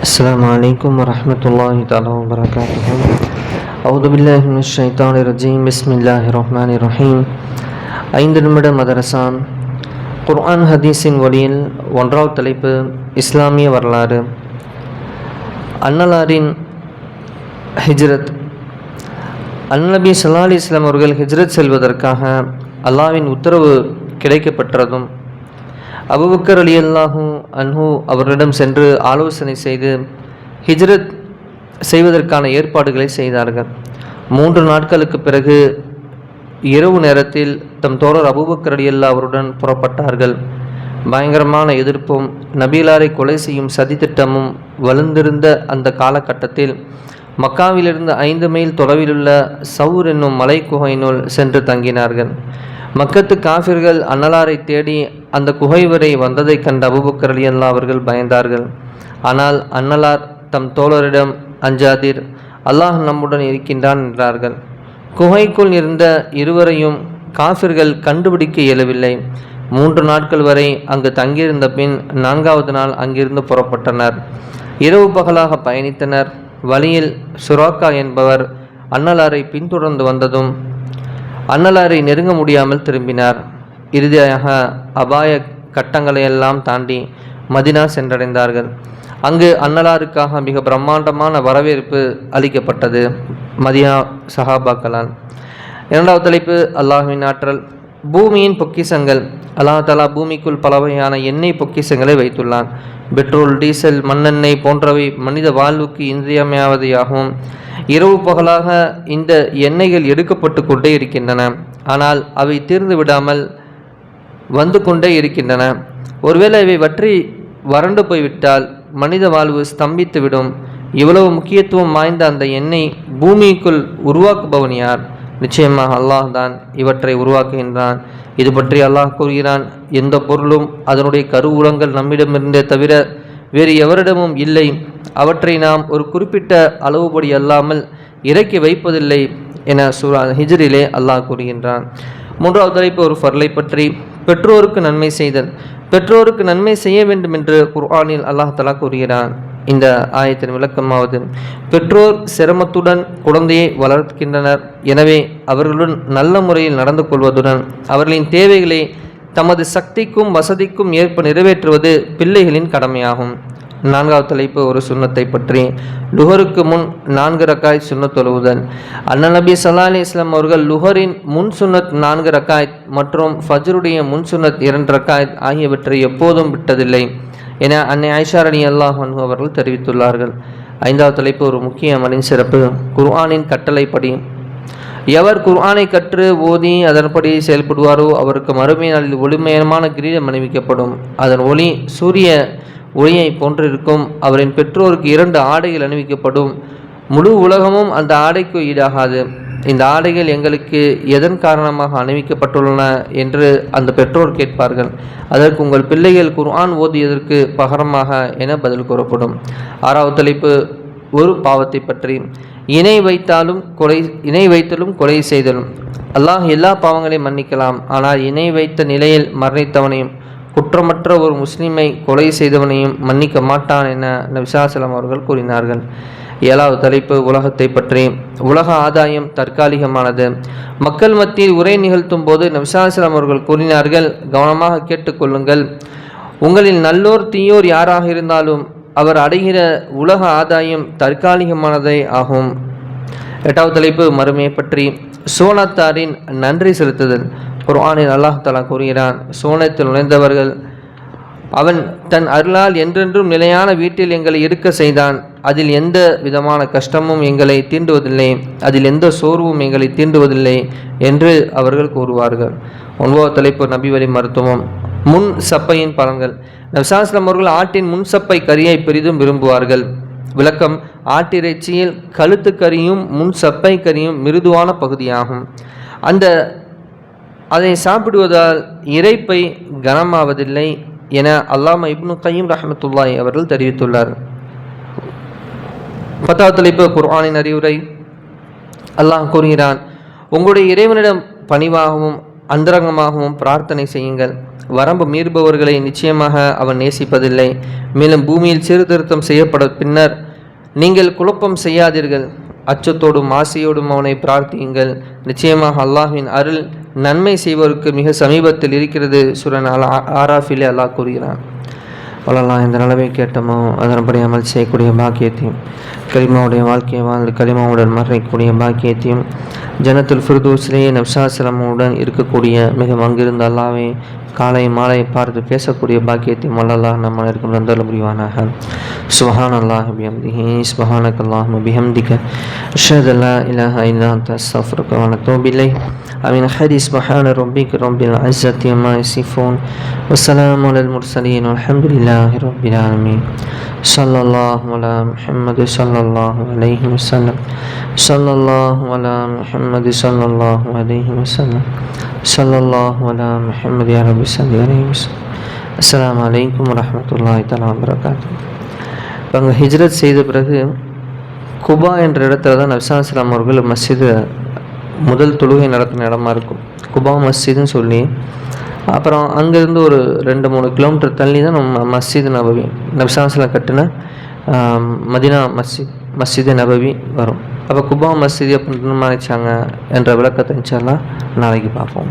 السلام عليكم ورحمة الله تعالى وبركاته أعوذ بالله من الشيطان الرجيم بسم الله الرحمن الرحيم ஐந்து நிமிட மதரசான் குர்ஆன் ஹதீஸின் வழியில் ஒன்றாவது தலைப்பு இஸ்லாமிய வரலாறு அன்னலாரின் ஹிஜ்ரத் அன்னபி சல்லா அலி இஸ்லாம் அவர்கள் ஹிஜ்ரத் செல்வதற்காக அல்லாவின் உத்தரவு கிடைக்கப்பெற்றதும் அபுபக்கர் அலி அல்லாஹும் அன்ஹு அவர்களிடம் சென்று ஆலோசனை செய்து ஹிஜ்ரத் செய்வதற்கான ஏற்பாடுகளை செய்தார்கள். மூன்று நாட்களுக்கு பிறகு இரவு நேரத்தில் தம் தோழர் அபூபக்கர் அலி அல்லா அவருடன் புறப்பட்டார்கள். பயங்கரமான எதிர்ப்பும் நபீலாரை கொலை செய்யும் சதித்திட்டமும் வலுந்திருந்த அந்த காலகட்டத்தில் மக்காவிலிருந்து ஐந்து மைல் தொலைவிலுள்ள சவுர் என்னும் மலை குகையினுள் சென்று தங்கினார்கள். மக்கத்து காஃபிர்கள் அன்னலாரை தேடி அந்த குகை வரை வந்ததைக் கண்ட அபுபக்கர் அலி அல்லா அவர்கள் பயந்தார்கள். ஆனால் அன்னலார் தம் தோழரிடம் அஞ்சாதீர் அல்லாஹ் நம்முடன் இருக்கின்றான் என்றார்கள். குகைக்குள் இருந்த இருவரையும் காஃபிர்கள் கண்டுபிடிக்க இயலவில்லை. மூன்று நாட்கள் வரை அங்கு தங்கியிருந்த பின் நான்காவது நாள் அங்கிருந்து புறப்பட்டனர். இரவு பகலாக பயணித்தனர். வழியில் சுராக்கா என்பவர் அன்னலாரை பின்தொடர்ந்து வந்ததும் அன்னலாரை நெருங்க முடியாமல் திரும்பினார். இறுதியாக அபாய கட்டங்களையெல்லாம் தாண்டி மதினா சென்றடைந்தார்கள். அங்கு அன்னலாருக்காக மிக பிரம்மாண்டமான வரவேற்பு அளிக்கப்பட்டது மதியா சஹாபாக்களால். இரண்டாவது தலைப்பு அல்லாஹுவின் ஆற்றல். பூமியின் பொக்கிசங்கள் அல்லாஹ் தலா பூமிக்குள் பல வகையான எண்ணெய் பொக்கிசங்களை வைத்துள்ளான். பெட்ரோல் டீசல் மண்ணெண்ணெய் போன்றவை மனித வாழ்வுக்கு இன்றியமையாவதையாகவும் இரவு பகலாக இந்த எண்ணெய்கள் எடுக்கப்பட்டு கொண்டே இருக்கின்றன. ஆனால் அவை தீர்ந்து விடாமல் வந்து கொண்டே இருக்கின்றன. ஒருவேளை இவை வற்றி வறண்டு போய்விட்டால் மனித வாழ்வு ஸ்தம்பித்துவிடும் இவ்வளவு முக்கியத்துவம் வாய்ந்த அந்த எண்ணெய் பூமிக்குள் உருவாக்குபவன் யார்? நிச்சயமாக அல்லாஹ் தான் இவற்றை உருவாக்குகின்றான். இது பற்றி அல்லாஹ் கூறுகிறான் எந்த பொருளும் அதனுடைய கருவூலங்கள் நம்மிடமிருந்தே தவிர வேறு எவரிடமும் இல்லை. அவற்றை நாம் ஒரு குறிப்பிட்ட அளவுபடி அல்லாமல் இறக்கி வைப்பதில்லை என சூரா ஹிஜ்ரிலே அல்லாஹ் கூறுகின்றான். மூன்றாவது தலைப்பு ஒரு ஃபர்லை பற்றி. பெற்றோருக்கு நன்மை செய்தல். பெற்றோருக்கு நன்மை செய்ய வேண்டும் என்று குர்ஆனில் அல்லாஹ் தலா கூறுகிறான். இந்த ஆயத்தின் விளக்கமாவது பெற்றோர் சிரமத்துடன் குழந்தையை வளர்க்கின்றனர். எனவே அவர்களுடன் நல்ல முறையில் நடந்து கொள்வதுடன் அவர்களின் தேவைகளை தமது சக்திக்கும் வசதிக்கும் ஏற்ப நிறைவேற்றுவது பிள்ளைகளின் கடமையாகும். நான்காவது தலைப்பு ஒரு சுண்ணத்தை பற்றி. லுஹருக்கு முன் நான்கு ரக்காய் சுண்ணத் தொழுவுதல். அண்ணன் நபி சல்லா அலி இஸ்லாம் அவர்கள் லுஹரின் முன் சுன்னத் நான்கு ரக்காய் மற்றும் ஃபஜ்ருடைய முன் சுண்ணத் இரண்டு ரக்காயத் ஆகியவற்றை எப்போதும் விட்டதில்லை என அன்னை ஐஷா அலி அல்லாஹ் அவர்கள் தெரிவித்துள்ளார்கள். ஐந்தாவது தலைப்பு ஒரு முக்கிய மனித சிறப்பு. குர்ஆனின் கட்டளைப்படி எவர் குர்ஆனை கற்று ஓதி அதன்படி செயல்படுவாரோ அவருக்கு மறுமை நாளில் ஒளிமயமான கிரீடம் அணிவிக்கப்படும். அதன் ஒளி சூரிய ஒளியை போன்றிருக்கும். அவரின் பெற்றோருக்கு இரண்டு ஆடைகள் அணிவிக்கப்படும். முழு உலகமும் அந்த ஆடைக்கு ஈடாகாது. இந்த ஆடைகள் எங்களுக்கு எதன் காரணமாக அணிவிக்கப்பட்டுள்ளன என்று அந்த பெற்றோர் கேட்பார்கள். அதற்கு உங்கள் பிள்ளைகள் குர்ஆன் ஓதியதற்கு பகரமாக என பதில் கூறப்படும். ஆறாவது தலைப்பு ஒரு பாவத்தை பற்றி. இணை வைத்தாலும் கொலை இணை வைத்தலும் கொலை செய்தலும். அல்லாஹ் எல்லா பாவங்களையும் மன்னிக்கலாம். ஆனால் இணை வைத்த நிலையில் மரணித்தவனையும் குற்றமற்ற ஒரு முஸ்லீமை கொலை செய்தவனையும் மன்னிக்க மாட்டான் என நபிசாசலம் அவர்கள் கூறினார்கள். ஏழாவது தலைப்பு உலகத்தை பற்றி. உலக ஆதாயம் தற்காலிகமானது. மக்கள் மத்தியில் உரை நிகழ்த்தும் போது நபிசாசலம் அவர்கள் கூறினார்கள் கவனமாக கேட்டுக்கொள்ளுங்கள் உங்களில் நல்லோர் தீயோர் யாராக இருந்தாலும் அவர் அடைகிற உலக ஆதாயம் தற்காலிகமானதே ஆகும். எட்டாவது தலைப்பு மறுமையை பற்றி. சோனத்தாரின் நன்றி செலுத்துதல். குர்ஆனில் அல்லாஹ் தலா கூறுகிறான் சோனத்தில் நுழைந்தவர்கள் அவன் தன் அருளால் என்றென்றும் நிலையான வீட்டில் எங்களை இருக்க செய்தான். அதில் எந்த விதமான கஷ்டமும் எங்களை தீண்டுவதில்லை. அதில் எந்த சோர்வும் எங்களை தீண்டுவதில்லை என்று அவர்கள் கூறுவார்கள். ஒன்பது தலைப்பு நபி வழி மருத்துவம். முன் சப்பையின் பலன்கள் நபிசாஸ்லம் அவர்கள் ஆட்டின் முன் சப்பை கரியை பெரிதும் விரும்புவார்கள். விளக்கம் ஆட்டிறைச்சியில் கழுத்து கறியும் முன் சப்பை கறியும் மிருதுவான பகுதியாகும். அந்த அதை சாப்பிடுவதால் இறைப்பை கனமாவதில்லை என அல்லாம இப்னு கையும் ரஹமத்துல்லாய் அவர்கள் தெரிவித்துள்ளார். பத்தாவது தலைப்பு குர்ஆனின் அறிவுரை. அல்லாஹ் கூறுகிறான் உங்களுடைய இறைவனிடம் பணிவாகவும் அந்தரங்கமாகவும் பிரார்த்தனை செய்யுங்கள். வரம்பு மீறுபவர்களை நிச்சயமாக அவன் நேசிப்பதில்லை. மேலும் பூமியில் சீர்திருத்தம் செய்யப்பட பின்னர் நீங்கள் குழப்பம் செய்யாதீர்கள். அச்சத்தோடும் ஆசையோடும் அவனை பிரார்த்தியுங்கள். நிச்சயமாக அல்லாஹின் அருள் நன்மை செய்வோருக்கு மிக சமீபத்தில் இருக்கிறது. சுரன் அலா ஆராஃபிலே அல்லாஹ் கூறுகிறான். வளரலாம் இந்த நிலவை கேட்டமோ அதன்படி அமல் செய்யக்கூடிய பாக்கியத்தையும் கலிமாவுடைய வாழ்க்கையை வாழ்ந்து கலிமாவுடன் மறைக்கக்கூடிய பாக்கியத்தையும் ஜனத்தில் ஃபிர்தூஸ்லேயே நப்சாசிரமுடன் இருக்கக்கூடிய மிக அங்கிருந்த அல்லாவே காலை மாலை பார்த்து பேசக்கூடிய பாக்கியத்தையும் வல்லல்லாஹ் நம்ம இருக்கும் நந்தல் புரிவானாக சுபஹான் அல்லாஹ் பிஹம்திஹி சுபஹானக் அல்லாஹ் பிஹம்திக அஷ்ஹது அல்லா இலாஹ இல்லா அன்த அஸ்தக்ஃபிருக வ அத்தூபு இலைஹ் آمين خير سبحان ربك رب العزة عما يصفون والسلام على المرسلين والحمد لله رب العالمين صلى الله على محمد صلى الله عليه وسلم صلى الله على محمد صلى الله عليه وسلم صلى الله على محمد يا رب صل عليه وسلم السلام عليكم ورحمة الله تعالى وبركاته இப்போ அங்கே ஹிஜ்ரத் செய்த பிறகு குபா என்ற இடத்துல தான் நபிசாஸ்லாம் அவர்கள் மஸ்ஜிது முதல் தொழுகை நடத்தின இடமா இருக்கும் குபா மஸ்ஜிதுன்னு சொல்லி அப்புறம் அங்கேருந்து ஒரு ரெண்டு மூணு கிலோமீட்டர் தள்ளி தான் நம்ம மஸ்ஜித் நபவி நபிசாஸ்லாம் கட்டின ஆம், மதினா மஸ்ஜித் மஸ்ஜித் நபவி வரும் அப்போ குபா மஸ்ஜித் அப்படின்னு நிர்மாணிச்சாங்க என்ற விளக்கத்தை இன்ஷா நாளைக்கு பார்ப்போம்.